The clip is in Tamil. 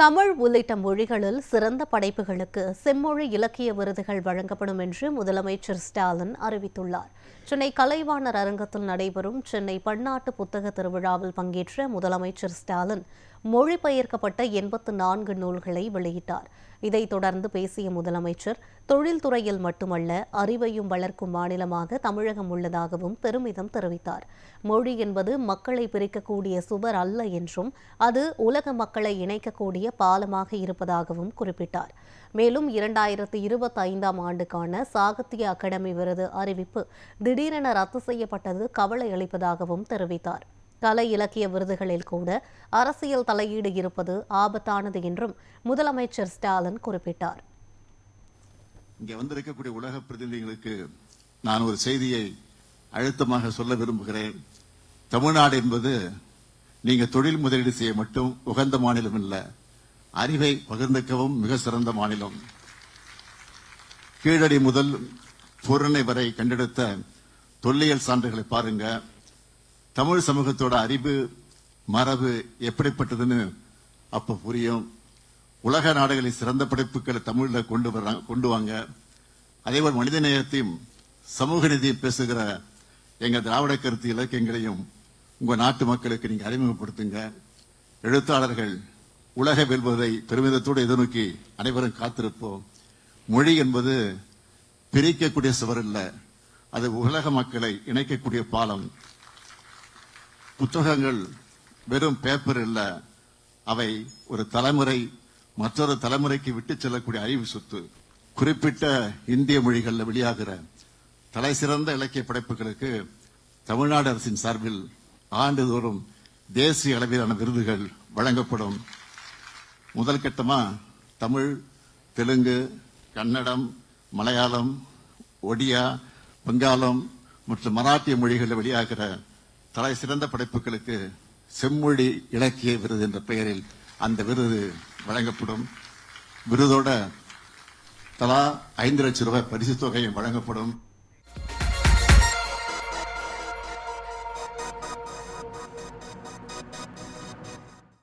தமிழ் உள்ளிட்ட மொழிகளில் சிறந்த படைப்புகளுக்கு செம்மொழி இலக்கிய விருதுகள் வழங்கப்படும் என்று முதலமைச்சர் ஸ்டாலின் அறிவித்துள்ளார். சென்னை கலைவாணர் அரங்கத்தில் நடைபெறும் சென்னை பன்னாட்டு புத்தக திருவிழாவில் பங்கேற்ற முதலமைச்சர் ஸ்டாலின் மொழிபெயர்க்கப்பட்ட எண்பத்து நான்கு நூல்களை வெளியிட்டார். இதைத் தொடர்ந்து பேசிய முதலமைச்சர் தொழில்துறையில் மட்டுமல்ல அறிவையும் வளர்க்கும் மாநிலமாக தமிழகம் உள்ளதாகவும் பெருமிதம் தெரிவித்தார். மொழி என்பது மக்களை பிரிக்கக்கூடிய சுவர் அல்ல என்றும் அது உலக மக்களை இணைக்கக்கூடிய பாலமாக இருப்பதாகவும் குறிப்பிட்டார். மேலும் இரண்டாயிரத்து இருபத்தி ஐந்தாம் ஆண்டுக்கான சாகித்ய அகாடமி விருது அறிவிப்பு திடீரென ரத்து செய்யப்பட்டது கவலை அளிப்பதாகவும் தெரிவித்தார். கலை இலக்கிய விருதுகளில் கூட அரசியல் தலையீடு இருப்பது ஆபத்தானது என்றும் முதலமைச்சர் ஸ்டாலின் குறிப்பிட்டார். இங்கே வந்திருக்கக்கூடிய உலக பிரதிநிதிகளுக்கு நான் ஒரு செய்தியை அழுத்தமாக சொல்ல விரும்புகிறேன். தமிழ்நாடு என்பது நீங்க தொழில் முதலீடு செய்ய மட்டும் உகந்த மாநிலம் இல்ல அறிவை பகிர்ந்துக்கவும் மிக சிறந்த மாநிலம். கீழடி முதல் பூரணை வரை கண்டெடுத்த தொல்லியல் சான்றுகளை பாருங்க. தமிழ் சமூகத்தோட அறிவு மரபு எப்படிப்பட்டதுன்னு அப்ப புரியும். உலக நாடுகளின் சிறந்த படைப்புகளை தமிழ்ல கொண்டு வர்றாங்க கொண்டு வாங்க. அதேபோல் மனித நேயத்தையும் சமூக நீதியும் பேசுகிற எங்க திராவிட கருத்து இலக்கியங்களையும் உங்க நாட்டு மக்களுக்கு நீங்க அறிமுகப்படுத்துங்க. எழுத்தாளர்கள் உலக வெல்வதை பெருமிதத்தோடு எதிர்நோக்கி அனைவரும் காத்திருப்போம். மொழி என்பது பிரிக்கக்கூடிய சுவர் இல்ல அது உலக மக்களை இணைக்கக்கூடிய பாலம். புத்தகங்கள் வெறும் பேப்பர் இல்ல. அவை ஒரு தலைமுறை மற்றொரு தலைமுறைக்கு விட்டு செல்லக்கூடிய அறிவு சொத்து. குறிப்பிட்ட இந்திய மொழிகளில் வெளியாகிற தலை சிறந்த இலக்கிய படைப்புகளுக்கு தமிழ்நாடு அரசின் சார்பில் ஆண்டுதோறும் தேசிய அளவிலான விருதுகள் வழங்கப்படும். முதல் கட்டமா தமிழ் தெலுங்கு கன்னடம் மலையாளம் ஒடியா வங்காளம் மற்றும் மராட்டிய மொழிகளில் வெளியாகிற தலை சிறந்த படைப்புகளுக்கு செம்மொழி இலக்கிய விருது என்ற பெயரில் அந்த விருது வழங்கப்படும். விருதோட தலா ஐந்து லட்சம் ரூபாய் பரிசுத் தொகையும் வழங்கப்படும்.